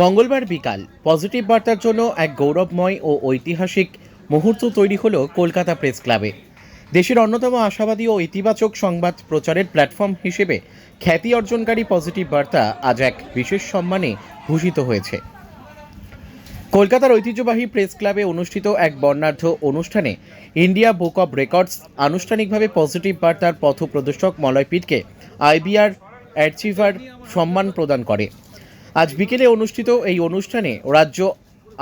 মঙ্গলবার বিকাল পজিটিভ বার্তার জন্য এক গৌরবময় ও ঐতিহাসিক মুহূর্ত তৈরি হলো কলকাতা প্রেস ক্লাবে। দেশের অন্যতম আশাবাদী ও ইতিবাচক সংবাদ প্রচারের প্ল্যাটফর্ম হিসেবে খ্যাতি অর্জনকারী পজিটিভ বার্তা আজ এক বিশেষ সম্মানে ভূষিত হয়েছে। কলকাতার ঐতিহ্যবাহী প্রেস ক্লাবে অনুষ্ঠিত এক বর্ণাঢ্য অনুষ্ঠানে ইন্ডিয়া বুক অব রেকর্ডস আনুষ্ঠানিকভাবে পজিটিভ বার্তার পথ পথপ্রদর্শক মলয়পীঠকে আইবিআর অ্যাচিভার সম্মান প্রদান করে। আজ বিকেলে অনুষ্ঠিত এই অনুষ্ঠানে রাজ্য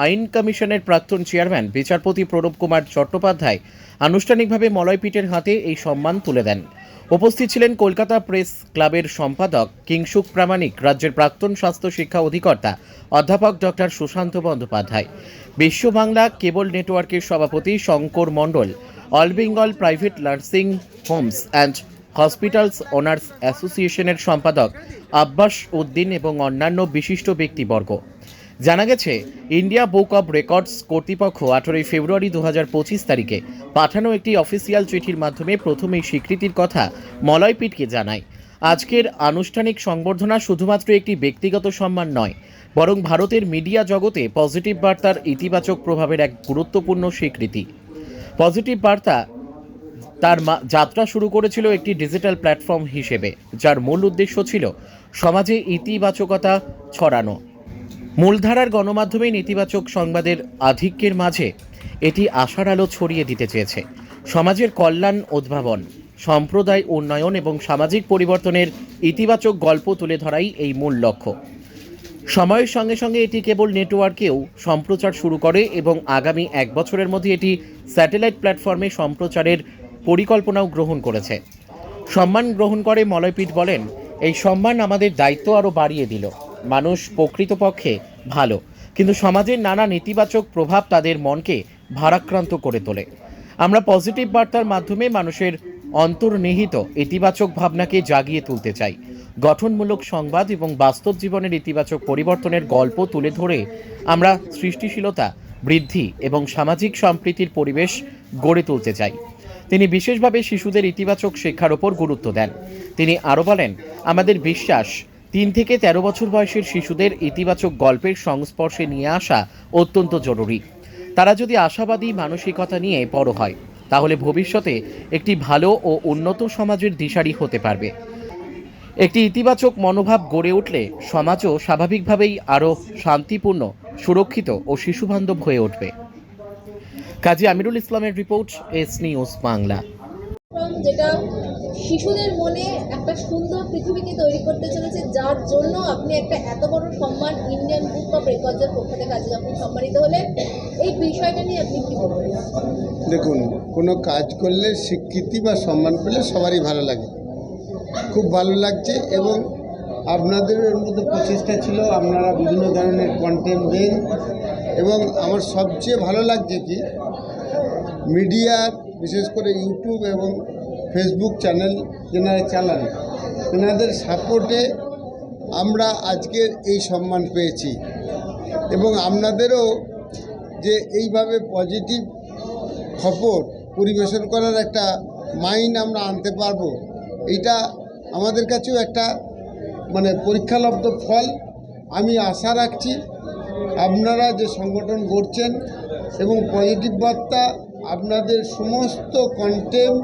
আইন কমিশনের প্রাক্তন চেয়ারম্যান, বিচারপতি প্রণব কুমার চট্টোপাধ্যায় আনুষ্ঠানিকভাবে মলয়পীঠের হাতে এই সম্মান তুলে দেন। উপস্থিত ছিলেন কলকাতা প্রেস ক্লাবের সম্পাদক, কিংসুক প্রামাণিক, রাজ্যের প্রাক্তন স্বাস্থ্য শিক্ষা অধিকর্তা, অধ্যাপক ডক্টর সুশান্ত বন্দ্যোপাধ্যায়। বিশ্ব বাংলা কেবল নেটওয়ার্কের সভাপতি Shankar Mondal, all Bengal private nursing homes and hospitals owners অ্যাসোসিয়েশনের সম্পাদক আব্বাস উদ্দিন এবং অন্যান্য বিশিষ্ট ব্যক্তিবর্গ। জানা গেছে, ইন্ডিয়া বুক অব রেকর্ডস কর্তৃপক্ষ আঠেরোই ফেব্রুয়ারি দু তারিখে পাঠানো একটি অফিসিয়াল চিঠির মাধ্যমে প্রথম এই স্বীকৃতির কথা মলয়পীঠকে জানায়। আজকের আনুষ্ঠানিক সংবর্ধনা শুধুমাত্র একটি ব্যক্তিগত সম্মান নয়, বরং ভারতের মিডিয়া জগতে পজিটিভ বার্তার ইতিবাচক প্রভাবের এক গুরুত্বপূর্ণ স্বীকৃতি। পজিটিভ বার্তা তার যাত্রা শুরু করেছিল একটি ডিজিটাল প্ল্যাটফর্ম হিসেবে, যার মূল উদ্দেশ্য ছিল সমাজে ইতিবাচকতা ছড়ানো। মূলধারার গণমাধ্যমে নেতিবাচক সংবাদের আধিক্যের মাঝে এটি আশার আলো ছড়িয়ে দিতে চেয়েছে। সমাজের কল্যাণ উদ্ভাবন, সম্প্রদায় উন্নয়ন এবং সামাজিক পরিবর্তনের ইতিবাচক গল্প তুলে ধরাই এই মূল লক্ষ্য। সময়ের সঙ্গে সঙ্গে এটি কেবল নেটওয়ার্কেও সম্প্রচার শুরু করে এবং আগামী এক বছরের মধ্যে এটি স্যাটেলাইট প্ল্যাটফর্মে সম্প্রচারের পরিকল্পনাও গ্রহণ করেছে। সম্মান গ্রহণ করে মলয়পীঠ বলেন, এই সম্মান আমাদের দায়িত্ব আরও বাড়িয়ে দিল। মানুষ প্রকৃতপক্ষে ভালো, কিন্তু সমাজের নানা নেতিবাচক প্রভাব তাদের মনকে ভারাক্রান্ত করে তোলে। আমরা পজিটিভ বার্তার মাধ্যমে মানুষের অন্তর্নিহিত ইতিবাচক ভাবনাকে জাগিয়ে তুলতে চাই। গঠনমূলক সংবাদ এবং বাস্তব জীবনের ইতিবাচক পরিবর্তনের গল্প তুলে ধরে আমরা সৃষ্টিশীলতা, বৃদ্ধি এবং সামাজিক সম্প্রীতির পরিবেশ গড়ে তুলতে চাই। তিনি বিশেষভাবে শিশুদের ইতিবাচক শিক্ষার ওপর গুরুত্ব দেন। তিনি আরও বলেন, আমাদের বিশ্বাস, তিন থেকে তেরো বছর বয়সের শিশুদের ইতিবাচক গল্পের সংস্পর্শে নিয়ে আসা অত্যন্ত জরুরি। তারা যদি আশাবাদী মানসিকতা নিয়ে বড় হয়, তাহলে ভবিষ্যতে একটি ভালো ও উন্নত সমাজের দিশারি হতে পারবে। একটি ইতিবাচক মনোভাব গড়ে উঠলে সমাজও স্বাভাবিকভাবেই আরও শান্তিপূর্ণ, সুরক্ষিত ও শিশুবান্ধব হয়ে উঠবে। কাজী আমিরুল ইসলামের রিপোর্ট এস নিউজ বাংলা। যেটা শিশুদের মনে একটা সুন্দর পৃথিবীকে তৈরি করতে চলেছে যার জন্য আপনি একটা এত বড় সম্মান ইন্ডিয়ান বুক অফ রেকর্ডসের পক্ষ থেকে আজকে আপনি সম্মানিত হলেন এই বিষয়টা নিয়ে আপনি কি বলবেন? দেখুন কোনো কাজ করলে স্বীকৃতি বা সম্মান পেলে সবারই ভালো লাগে। খুব ভালো লাগছে এবং আপনাদের এর মধ্যে প্রচেষ্টা ছিল আপনারা বিভিন্ন ধরনের কন্টেন্ট দেন এবং আমার সবচেয়ে ভালো লাগছে কি মিডিয়ার বিশেষ করে ইউটিউব এবং ফেসবুক চ্যানেল যেনারা চালান, তেনাদের সাপোর্টে আমরা আজকের এই সম্মান পেয়েছি। এবং আপনাদেরও যে এইভাবে পজিটিভ খবর পরিবেশন করার একটা মাইন্ড আমরা আনতে পারব এটা আমাদের কাছেও একটা মানে পরীক্ষালব্ধ ফল। আমি আশা রাখছি আপনারা যে সংগঠন করছেন এবং পজিটিভ বার্তা, আপনাদের সমস্ত কন্টেন্ট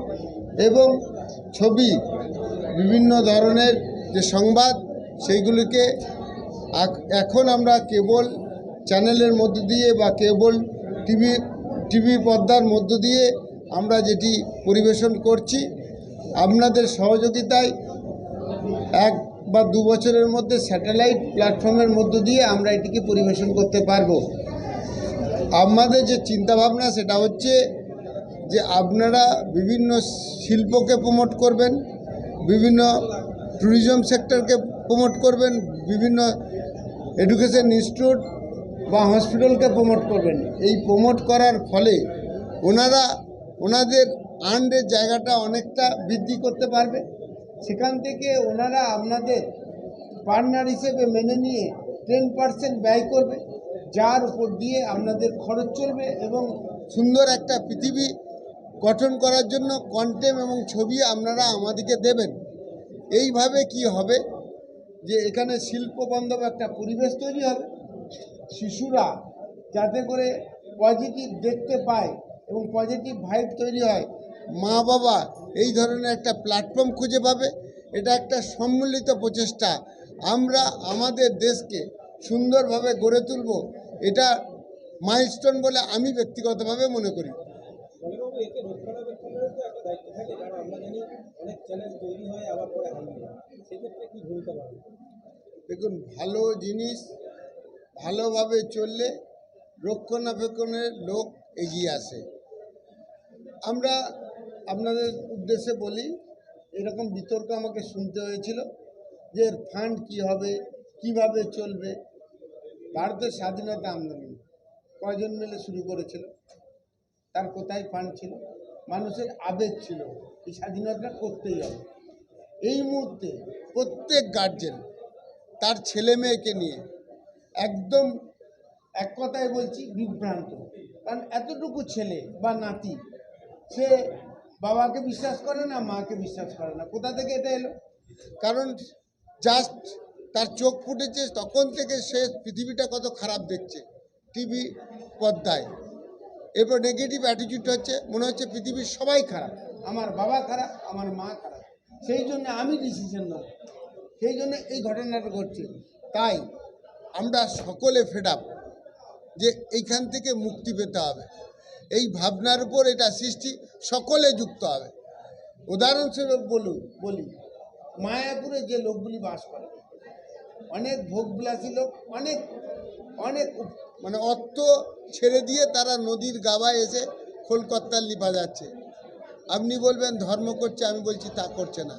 এবং ছবি, বিভিন্ন ধরনের যে সংবাদ, সেইগুলিকে এখন আমরা কেবল চ্যানেলের মধ্য দিয়ে বা কেবল টিভি টিভি পর্দার মধ্য দিয়ে আমরা যেটি পরিবেশন করছি, আপনাদের সহযোগিতায় এক বা দু বছরের মধ্যে স্যাটেলাইট প্ল্যাটফর্মের মধ্য দিয়ে আমরা এটিকে পরিবেশন করতে পারব। আমাদের যে চিন্তাভাবনা সেটা হচ্ছে যে আপনারা বিভিন্ন শিল্পকে প্রমোট করবেন, বিভিন্ন ট্যুরিজম সেক্টরকে প্রমোট করবেন, বিভিন্ন এডুকেশন ইনস্টিটিউট বা হসপিটালকে প্রমোট করবেন। এই প্রমোট করার ফলে ওনারা, ওনাদের আন্ডের জায়গাটা অনেকটা বৃদ্ধি করতে পারবে। সেখান থেকে ওনারা আপনাদের পার্টনার হিসেবে মেনে নিয়ে টেন পার্সেন্ট ব্যয় করবে, যার উপর দিয়ে আপনাদের খরচ চলবে এবং সুন্দর একটা পৃথিবী গঠন করার জন্য কন্টেম এবং ছবি আপনারা আমাদেরকে দেবেন। এইভাবে কি হবে? যে এখানে শিল্প বান্ধব একটা পরিবেশ তৈরি হবে, শিশুরা যাতে করে পজিটিভ দেখতে পায় এবং পজিটিভ ভাইব তৈরি হয় মা বাবা এই ধরনের একটা প্ল্যাটফর্ম খুঁজে পাবে। এটা একটা সম্মিলিত প্রচেষ্টা। আমরা আমাদের দেশকে সুন্দরভাবে গড়ে তুলব এটা মাইলস্টোন বলে আমি ব্যক্তিগতভাবে মনে করি? দেখুন ভালো জিনিস ভালোভাবে চললে রক্ষণাবেক্ষণের লোক এগিয়ে আসে। আমরা আপনাদের উদ্দেশ্যে বলি, এরকম বিতর্ক আমাকে শুনতে হয়েছিল যে এর ফান্ড কী হবে, কীভাবে চলবে। ভারতের স্বাধীনতা আন্দোলন কয়জন মিলে শুরু করেছিল? তার কোথায় ফান্ড ছিল? মানুষের আবেগ ছিল, এই স্বাধীনতা করতেই হবে। এই মুহূর্তে প্রত্যেক গার্জেন তার ছেলে মেয়েকে নিয়ে একদম এক কথায় বলছি বিভ্রান্ত। কারণ এতটুকু ছেলে বা নাতি, সে বাবাকে বিশ্বাস করে না, মাকে বিশ্বাস করে না। কোথা থেকে এটা এলো? কারণ জাস্ট তার চোখ ফুটেছে, তখন থেকে সে পৃথিবীটা কত খারাপ দেখছে টিভি পর্দায়। এরপর নেগেটিভ অ্যাটিটিউড হচ্ছে, মনে হচ্ছে পৃথিবীর সবাই খারাপ। আমার বাবা খারাপ, আমার মা খারাপ। সেই জন্য আমি ডিসিশন নেব। সেই জন্য এই ঘটনাটা ঘটছে। তাই আমরা সকলে ফেড আপ যে এইখান থেকে মুক্তি পেতে হবে। এই ভাবনার উপর এটা সৃষ্টি সকলে যুক্ত হবে। উদাহরণস্বরূপ বলুন বলি, মায়াপুরে যে লোকগুলি বাস করে, অনেক ভোগবিলাসী লোক, অনেক অনেক মানে অর্থ ছেড়ে দিয়ে তারা নদীর গাবায় এসে খোলকত্তার লিপা যাচ্ছে। আপনি বলবেন, ধর্ম করছে, আমি বলছি তা করছে না।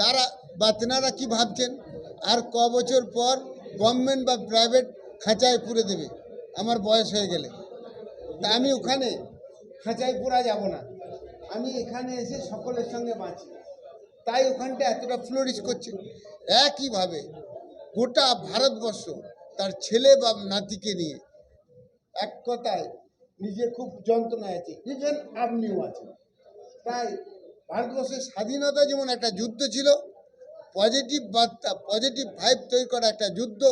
তারা বা তেনারা কী ভাবছেন? আর ক বছর পর গভর্নমেন্ট বা প্রাইভেট খাঁচায় পুরে দেবে। আমার বয়স হয়ে গেলে। তা আমি ওখানে খাঁচায় পুরা যাব না। আমি এখানে এসে সকলের সঙ্গে বাঁচি। তাই ওখানটা এতটা ফ্লোরিশ করছে। একইভাবে গোটা ভারতবর্ষ তার ছেলে বা নাতিকে নিয়ে এক কথায় নিজে খুব যন্ত্রণায় আছে। ইভেন আপনিও আছেন। তাই ভারতবর্ষের স্বাধীনতা যেমন একটা যুদ্ধ ছিল পজিটিভ বার্তা পজিটিভ ভাইব তৈরি করা একটা যুদ্ধ,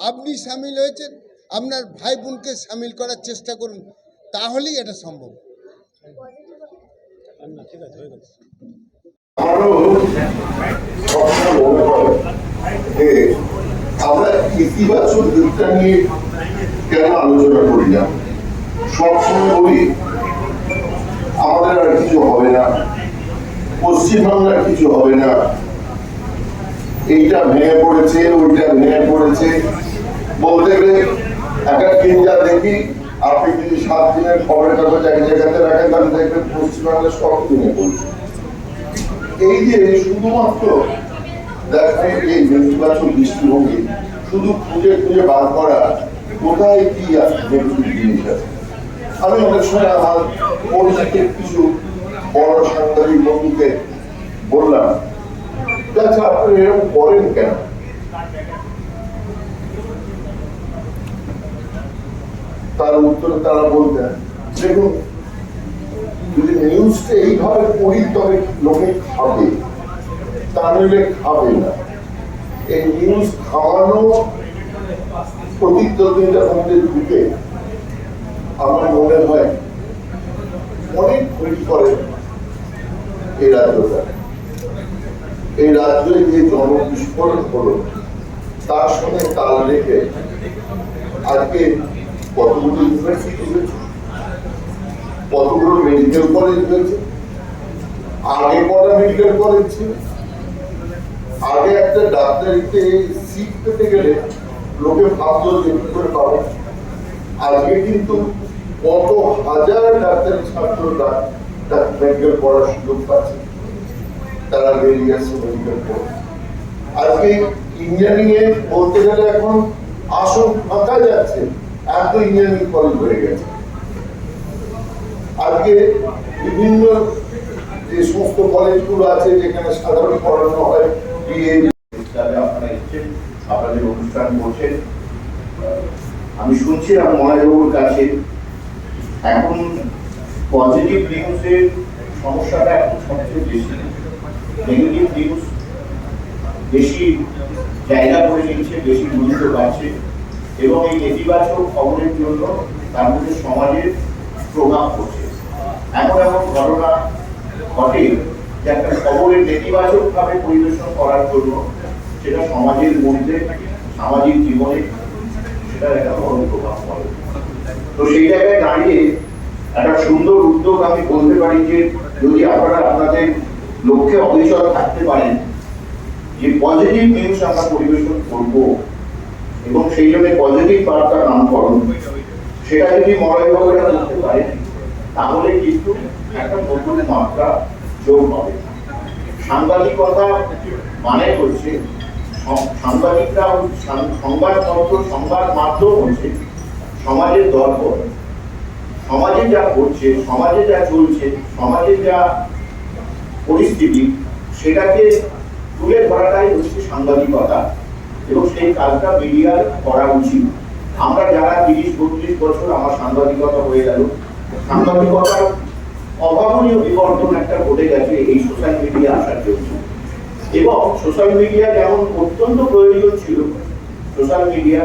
আপনি সামিল হয়েছেন। আপনার ভাই বোনকে সামিল করার চেষ্টা করুন, তাহলেই এটা সম্ভব। আমরা ইতিবাচক দিকটা নিয়ে কেন আলোচনা করি না? সবসময় বলি, আমাদের আর কিছু হবে না, পশ্চিমবাংলার কিছু হবে না। এইটা ভেঙে পড়েছে, ওইটা ভেঙে পড়েছে। বলতে গেলে একটা কিনজা দেখি, আপনি যদি সাত দিনের খবরের কাগজ এক জায়গাতে রাখেন, তাহলে দেখবেন পশ্চিমবাংলা সব ভেঙে পড়ছে। এই যে শুধুমাত্র দেখেন এই নেতিবাচক দৃষ্টিভঙ্গি, শুধু খুঁজে খুঁজে বার করা, কোথায় কি নেগেটিভ জিনিস আছে। আমি অনেক সময় আমার পরিচিতের কিছু বড় সাংবাদিক বন্ধুকে বললাম আচ্ছা আপনি এরকম করেন কেন? তার উত্তরে তারা বলতেন, দেখুন, যদি নিউজটা এইভাবে পড়ি তবে লোকে খাবে, তা নইলে খাবে না। এই নিউজ খাওয়ানো প্রতিদ্বন্দ্বিতার মধ্যে ঢুকে আমার মনে হয় অনেক ক্ষতি করে এই রাজ্যটা। এই রাজ্যে যে জনবিস্ফোরণ হলো, তার সঙ্গে তাল রেখে আজকে কতগুলো ইউনিভার্সিটি হয়েছে কতগুলো মেডিকেল কলেজ হয়েছে আগে কটা মেডিকেল কলেজ ছিল? আগে একটা ডাক্তারিতে সিট পেতে গেলে লোকে ভাবতো যে কি করে পাবো। আজকে কিন্তু কত হাজার ডাক্তারি ছাত্ররা মেডিকেল পড়ার সুযোগ পাচ্ছে। তারা বেরিয়ে আসছে মেডিকেল পড়ে আজকে ইঞ্জিনিয়ারিং এ বলতে গেলে এখন আসন ফাঁকা যাচ্ছে। এত ইঞ্জিনিয়ারিং কলেজ হয়ে গেছে। আজকে বিভিন্ন যে সমস্ত কলেজগুলো আছে যেখানে সাধারণ পড়ানো হয় বিএ আপনারা এসছেন আপনাদের অনুষ্ঠান করছেন আমি শুনছিলাম মহাদেবুর কাছে, এখন পজিটিভ নিউজের সমস্যাটা এখন সবচেয়ে বেশি। নেগেটিভ নিউজ বেশি জায়গা করে নিচ্ছে, বেশি গুরুত্ব পাচ্ছে। এবং এই নেতিবাচক খবরের জন্য তার মধ্যে সমাজের প্রভাব পড়ছে। এমন এমন ঘটনা ঘটে যে একটা খবরের নেতিবাচক ভাবে পরিবেশন করার জন্য সেটা সমাজের মধ্যে, সামাজিক জীবনে সেটার একটা বড় প্রভাব পড়ে। তো সেই জায়গায় দাঁড়িয়ে একটা সুন্দর উদ্যোগ আমি বলতে পারি যে, যদি আপনারা আপনাদের লক্ষ্যে অবিচল থাকতে পারেন, যে পজিটিভ নিউজ আমরা পরিবেশন করব এবং সেই জন্য পজিটিভ বার্তা নামকরণ। সেটা যদি মলয়ভাবে করতে পারে, তাহলে কিন্তু একটা নতুন মাত্রা যোগ হবে। সাংবাদিকতা মানে হচ্ছে সাংবাদিকরা সংবাদপত্র সংবাদ মাধ্যম হচ্ছে সমাজের দর্পণ সমাজে যা ঘটছে, সমাজে যা চলছে, সমাজে যা পরিস্থিতি, সেটাকে তুলে ধরাটাই হচ্ছে সাংবাদিকতা। এবং সেই কাজটা মিডিয়ার করা উচিত। আমরা যারা তিরিশ, বত্রিশ বছর আমার সাংবাদিকতা হয়ে গেল, সাংবাদিকতার অভাবনীয় বিবর্তন একটা ঘটে গেছে এই সোশ্যাল মিডিয়া আসার জন্য। এবং সোশ্যাল মিডিয়া যেমন অত্যন্ত প্রয়োজন ছিল, সোশ্যাল মিডিয়া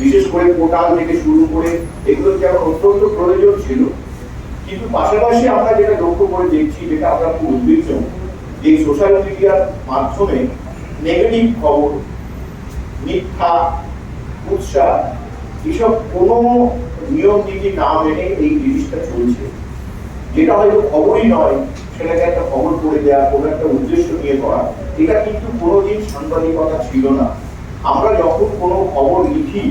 বিশেষ করে পোর্টাল থেকে শুরু করে এগুলো যেমন অত্যন্ত প্রয়োজন ছিল, কিন্তু পাশাপাশি আমরা যেটা লক্ষ্য করে দেখছি, যেটা আমরা খুব উদ্বিগ্ন, যে সোশ্যাল মিডিয়ার মাধ্যমে নেগেটিভ খবর মিথ্যা, উৎসাহ, এসব কোনো নিয়ম, নীতি, না মেনে এই জিনিসটা চলছে। যেটা হয়তো খবরই নয়, সেটাকে একটা খবর করে দেওয়া কোনো একটা উদ্দেশ্য নিয়ে করা, এটা কিন্তু কোনোদিন সাংবাদিকতা ছিল না। আমরা যখন কোনো খবর লিখি,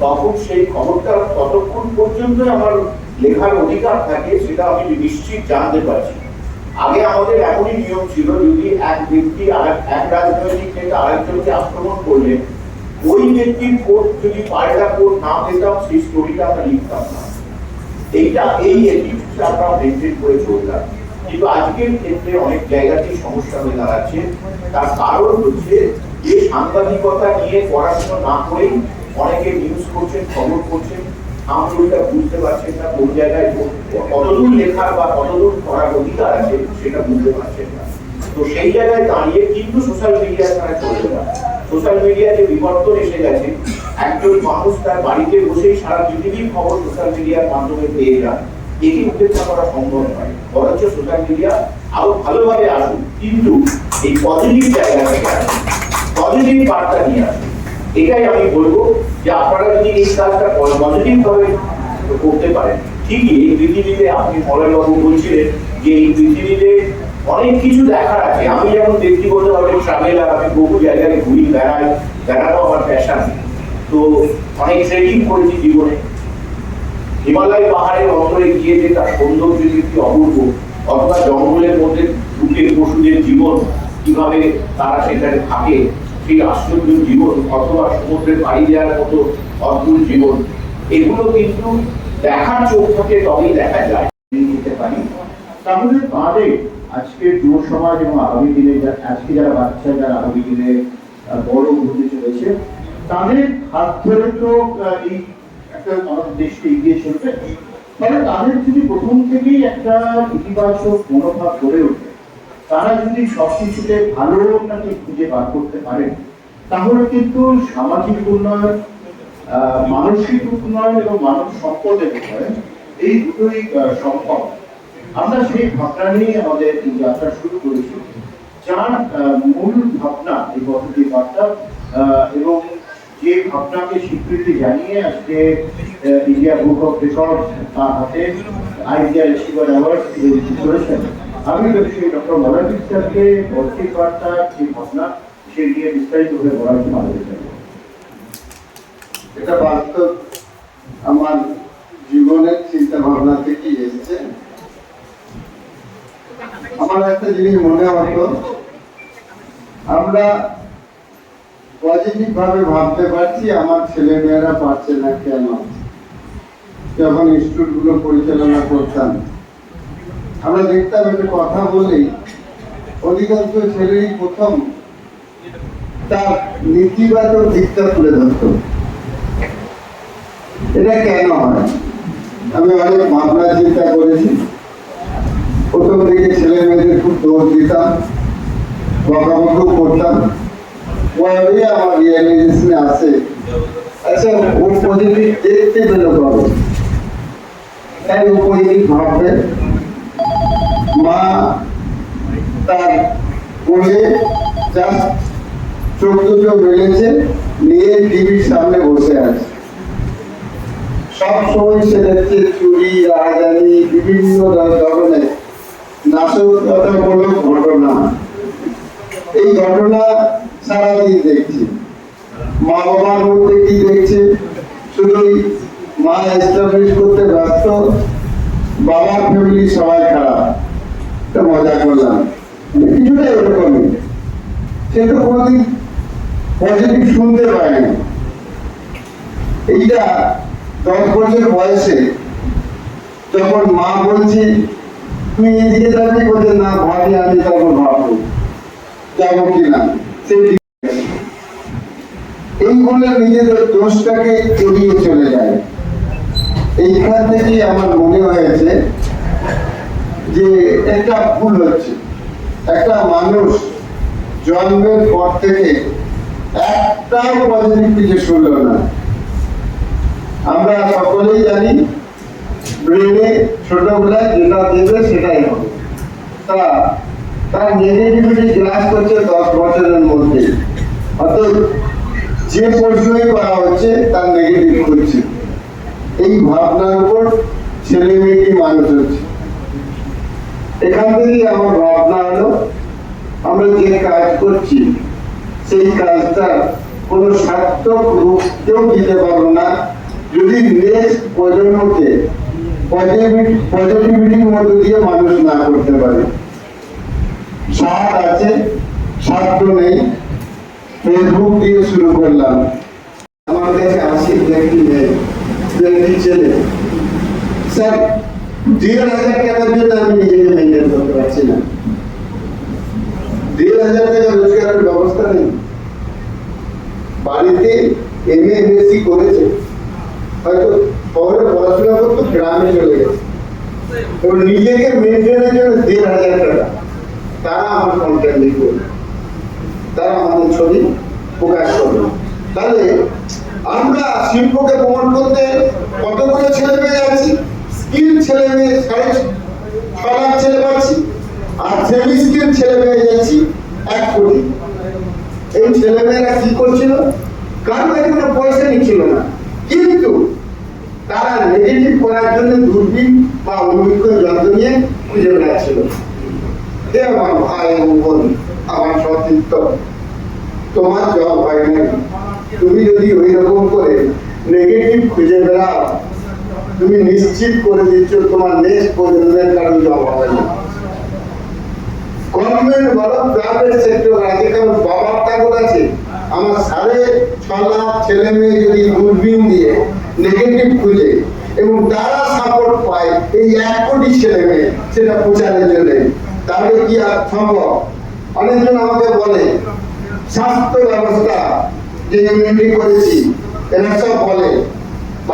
তখন সেই খবরটা ততক্ষণ পর্যন্ত আমার লেখার অধিকার থাকে, সেটা আমি নিশ্চিত জানতে পারছি। আগে আমাদের এমনই নিয়ম ছিল যদি এক ব্যক্তি এক রাজনৈতিক নেতা আরেকজনকে আক্রমণ করলে, ওই ব্যক্তির কোর্ট যদি পাল্টা কোর্ট না পেতাম, সেই স্টোরিটা আমরা লিখতাম না। এইটা, এই এটিটিউডটা আমরা মেনটেন করে চললাম কিন্তু আজকের ক্ষেত্রে অনেক জায়গাতেই সমস্যা হয়ে দাঁড়াচ্ছে। তার কারণ হচ্ছে যে সাংবাদিকতা নিয়ে পড়াশোনা না করেই অনেকে নিউজ করছেন, খবর করছেন আমলটা বুঝতে পারছেন না কোন জায়গায় কতদূর লেখার বা কতদূর পড়ার অধিকার আছে সেটা বুঝতে পারছেন না। তো সেই জায়গায় দাঁড়িয়ে কিন্তু সোশ্যাল মিডিয়া ছাড়া চলবে না। সোশ্যাল মিডিয়াতে বিবর্তন এসে গেছে। একজন মানুষ তার বাড়িতে বসেই সারা পৃথিবীর খবর সোশ্যাল মিডিয়ার মাধ্যমে পেয়ে যান এটি উপেক্ষা করা সম্ভব নয়। বরঞ্চ সোশ্যাল মিডিয়া আরও ভালোভাবে আসুন কিন্তু এই পজিটিভ জায়গা থেকে আসুন পজিটিভ বার্তা নিয়ে আসুন এটাই আমি বলব। যে আপনারা যদি এই কাজটা পজিটিভ ভাবে করতে পারেন, ঠিকই এই পৃথিবীতে আপনি মলয়বাবু বলছিলেন যে এই পৃথিবীতে অনেক কিছু দেখার আছে। আমি যেমন ব্যক্তিগতভাবে ট্রাভেলার আমি বহু জায়গায় ঘুরি, বেড়াই বেড়ানো আমার প্যাশন তো অনেক ট্রেকিং করেছি জীবনে। হিমালয় পাহাড়ের অন্তরে গিয়ে যে তার সৌন্দর্য যে অপূর্ব, অথবা জঙ্গলের মধ্যে ঢুকে পশুদের জীবন কীভাবে তারা সেখানে থাকে সেই আশ্চর্য জীবন অথবা সমুদ্রে পাড়ি দেওয়ার মতো অদ্ভুত জীবন। এগুলো কিন্তু দেখার চোখ থেকে তবেই দেখা যায়। তাহলে আজকের যুব সমাজ এবং আগামী দিনে আজকে যারা বাচ্চা, যারা আগামী দিনে বড় হতে চলেছে, তাদের হাত ধরে তো এই একটা দেশকে এগিয়ে চলবে। তাদের যদি প্রথম থেকেই একটা ইতিবাচক মনোভাব গড়ে ওঠে তারা যদি সবকিছুতে ভালোটাকে খুঁজে বার করতে পারেন, তাহলে কিন্তু সামাজিক উন্নয়ন মানসিক উন্নয়ন এবং মানব সম্পদের উন্নয়ন, এই দুটোই সম্ভব। আমরা সেই ভাবনা নিয়ে আমাদের যাত্রা শুরু করেছি, যার মূল ভাবনা এই পদ্ধতি বার্তা এবং যে ভাবনাকে স্বীকৃতি জানিয়ে আজকে ইন্ডিয়া বুক অফ রেকর্ড তার হাতে আইডিয়া রিসিভার অ্যাওয়ার্ড করেছেন আমি সেই ডক্টর মলাজিৎ স্যারকে পদ্ধতি বার্তা যে ভাবনা, সে নিয়ে বিস্তারিতভাবে বলার জন্য করব। এটা বাস্তব। আমার জীবনের চিন্তা ভাবনা থেকেই এসেছে। আমার একটা জিনিস মনে হতো আমরা পজিটিভ ভাবে ভাবতে পারছি, আমার ছেলে মেয়েরা পারছে না কেন? যখন ইনস্টিটিউটগুলো পরিচালনা করতাম আমরা দেখতাম একটা কথা বললেই অধিকাংশ ছেলেই প্রথম তার নীতিবাচক দিকটা তুলে ধরতো। এটা কেন হয়? আমি অনেক ভাবনা চিন্তা করেছি। প্রথম দিকে ছেলে মেয়েদের খুব দোষ দিতাম বকাবকও করতাম। পরে আমার রিয়েলাইজেশনে আসে আচ্ছা ও পজিটিভ দেখতে পেল কবে তাই ও পজিটিভ ভাববে। মা তার কোলে জাস্ট চোখ দুটো মেলেছে, নিয়ে টিভির সামনে বসে আছে। সব সময় সে দেখছে চুরি রাজানি বিভিন্ন ধরনের নাশকতামূলক ঘটনা। এই ঘটনা সারাদিন দেখছি। মা বাবার মধ্যে কি দেখছে? শুধুই মা এস্টাবলিশ করতে ব্যস্ত, বাবার ফ্যামিলি সবাই খারাপ। এটা মজা করলাম। কিছুটা এরকমই। সে তো কোনোদিন পজিটিভ শুনতে পায়নি। এইটা দশ বছর বয়সে যখন মা বলছি, তুই এদিকে যাবি? বলছে, না, ভাবি, আমি তখন ভাববো। যাব কিনা সে ঠিক এই বলে নিজেদের দোষটাকে এড়িয়ে চলে যায়। এইখান থেকেই আমার মনে হয়েছে যে একটা ভুল হচ্ছে। একটা মানুষ জন্মের পর থেকে একটাও পজিটিভ কিছু শুনলো না। আমরা সকলেই জানি, ব্রেনে ছোটবেলায় যেটা দেবে সেটাই হবে। তা, তার নেগেটিভিটি গ্রাস করছে দশ বছরের মধ্যে। অর্থাৎ যে প্রশ্নই করা হচ্ছে, তার নেগেটিভ করছে। এই ভাবনার উপর ছেলে মেয়েটি মানুষ হচ্ছে। এখান থেকেই আমার ভাবনা হলো আমরা যে কাজ করছি, সেই কাজটা কোনো সার্থক রূপ কেউ দিতে পারব না। যদি নেক্সট প্রজন্মকে পজিটিভিটির মধ্যে দিয়ে মানুষ না করতে পারে। আছে সাধ্য নেই। ফেসবুক দিয়ে শুরু করলাম। আমার কাছে আসি দেখি নেই ছেলে। স্যার দেড় হাজার টাকার জন্য আমি নিজেকে মেনটেন করতে পারছি না। দেড় হাজার টাকা রোজগারের ব্যবস্থা নেই। বাড়িতে এমএ এমএসসি করেছে। হয়তো শহরে পড়াশোনা করতো, গ্রামে চলে গেছে। এবং নিজেকে মেনটেনের জন্য দেড় হাজার টাকা। তারা আমার কন্টেন্ট লিখবে তারা আমাদের ছবি প্রকাশ করবে। তাহলে আমরা শিল্পকে প্রমাণ করতে কতগুলো ছেলে মেয়ে আছি? স্কিল ছেলে মেয়ে সাড়ে ছ লাখ ছেলে পাচ্ছি, আর সেমি স্কিল ছেলে মেয়ে যাচ্ছি এক কোটি। এই ছেলেমেয়েরা কি করছিল? কারও কাছে কোনো পয়সা নিচ্ছিল না। কিন্তু তারা নেগেটিভ করার জন্য দূরবীন বা অনুবীক্ষণ যন্ত্র নিয়ে খুঁজে বেড়াচ্ছিল। হে আমার ভাই এবং বোন, আমার সতীর্থ, তোমার জব হয় না তুমি যদি ওই রকম করে নেগেটিভ খুঁজে বেড়াও তুমি নিশ্চিত করে দিচ্ছ, তোমার নেক্সট প্রজন্মের কারণ জব হবে না গভর্নমেন্ট বলো প্রাইভেট সেক্টর আছে, কারণ বাবার তাগত আছে। আমার সাড়ে ছ লাখ ছেলে মেয়ে যদি দূরবীন দিয়ে নেগেটিভ খুঁজে এবং তারা সাপোর্ট পায় এই এক কোটি ছেলে মেয়ে, সেটা প্রচারের জন্য, তাহলে কি আর সম্ভব? অনেকজন আমাকে বলে, স্বাস্থ্য ব্যবস্থা যে ইউনিটি করেছি, এরা সব বলে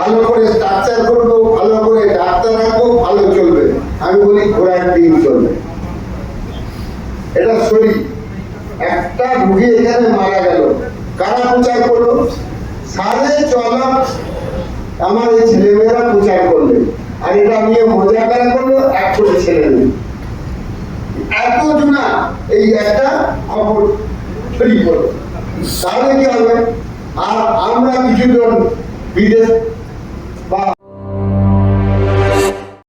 ভালো করে স্ট্রাকচার করব, ভালো করে ডাক্তার রাখব, ভালো চলবে। আমি বলি ঘোড়ার ডিম চলবে। এটা শরীর। একটা রুগী এখানে মারা গেল। কারা প্রচার করল? সাড়ে ছ লাখ আমার এই ছেলেমেয়েরা প্রচার করলে। আর এটা নিয়ে মজা করা করল? এক কোটি ছেলে মেয়ে। এত জনা এই একটা খবর ছড়িয়ে পড়ল তাহলে কি হবে? আর আমরা কিছুজন বিদেশ